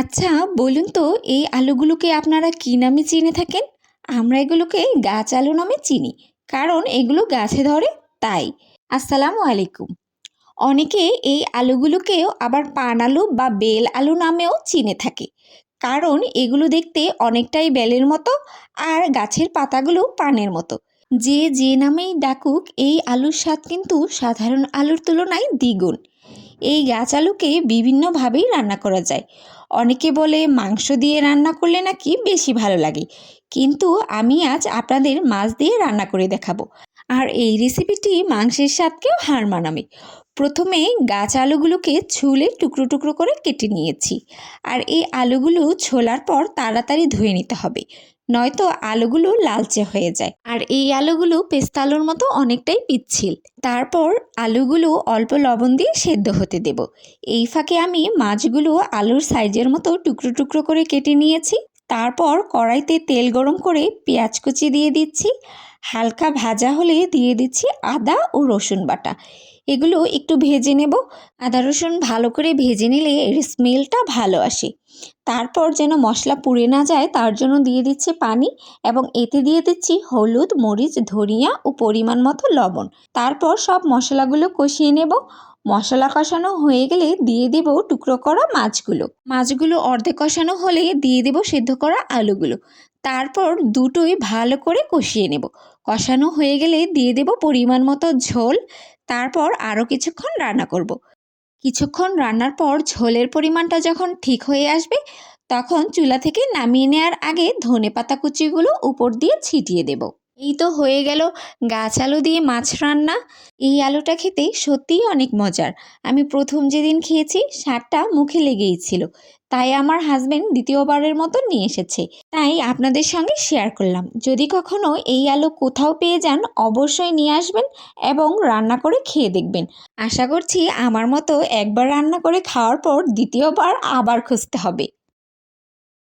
আচ্ছা বলুন তো, এই আলুগুলোকে আপনারা কী নামে চিনে থাকেন? আমরা এগুলোকে গাছ আলু নামে চিনি, কারণ এগুলো গাছে ধরে, তাই। আসসালামু আলাইকুম। অনেকে এই আলুগুলোকেও আবার পান আলু বা বেল আলু নামেও চিনে থাকে, কারণ এগুলো দেখতে অনেকটাই বেলের মতো আর গাছের পাতাগুলো পানের মতো। যে যে নামেই ডাকুক, এই আলুর স্বাদ কিন্তু সাধারণ আলুর তুলনায় দ্বিগুণ। এই গাছ আলুকে বিভিন্নভাবেই রান্না করা যায়। অনেকে বলে মাংস দিয়ে রান্না করলে নাকি বেশি ভালো লাগে। কিন্তু আমি আজ আপনাদের মাছ দিয়ে রান্না করে দেখাবো। আর এই রেসিপিটি মাংসের স্বাদকেও হার মানাবে। প্রথমে গাছ আলুগুলোকে ছুলে টুকরো টুকরো করে কেটে নিয়েছি। আর এই আলুগুলো ছোলার পর তাড়াতাড়ি ধুয়ে নিতে হবে। নয়তো আলুগুলো লালচে হয়ে যায়। আর এই আলুগুলো পেস্তা আলুর মতো অনেকটাই পিচ্ছিল। তারপর আলুগুলো অল্প লবণ দিয়ে সেদ্ধ হতে দেব। এই ফাঁকে আমি মাছগুলো আলুর সাইজের মতো টুকরো টুকরো করে কেটে নিয়েছি। তারপর কড়াইতে তেল গরম করে পেঁয়াজ কুচি দিয়ে দিচ্ছি। হালকা ভাজা হলে দিয়ে দিচ্ছি আদা ও রসুন বাটা। এগুলো একটু ভেজে নেব। আদা রসুন ভালো করে ভেজে নিলে এর স্মেলটা ভালো আসে। তারপর যেন মশলা পুড়ে না যায়, তার জন্য দিয়ে দিচ্ছি পানি এবং এতে দিয়ে দিচ্ছি হলুদ, মরিচ, ধনিয়া ও পরিমাণ মতো লবণ। তারপর সব মশলাগুলো কষিয়ে নেব। মশলা কষানো হয়ে গেলে দিয়ে দেব টুকরো করা মাছগুলো। মাছগুলো অর্ধেক কষানো হলে দিয়ে দেব সেদ্ধ করা আলুগুলো। তারপর দুটোই ভালো করে কষিয়ে নেব। কষানো হয়ে গেলে দিয়ে দেব পরিমাণ মতো ঝোল। তারপর আরও কিছুক্ষণ রান্না করব। কিছুক্ষণ রান্নার পর ঝোলের পরিমাণটা যখন ঠিক হয়ে আসবে, তখন চুলা থেকে নামিয়ে নেওয়ার আগে ধনে পাতা কুচিগুলো উপর দিয়ে ছিটিয়ে দেব। এই তো হয়ে গেল গাছ আলু দিয়ে মাছ রান্না। এই আলুটা খেতে সত্যিই অনেক মজার। আমি প্রথম যেদিন খেয়েছি, স্বাদটা মুখে লেগেই ছিল। তাই আমার হাজবেন্ড দ্বিতীয়বারের মতো নিয়ে এসেছে। তাই আপনাদের সঙ্গে শেয়ার করলাম। যদি কখনো এই আলু কোথাও পেয়ে যান, অবশ্যই নিয়ে আসবেন এবং রান্না করে খেয়ে দেখবেন। আশা করছি আমার মতো একবার রান্না করে খাওয়ার পর দ্বিতীয়বার আবার খুঁজতে হবে।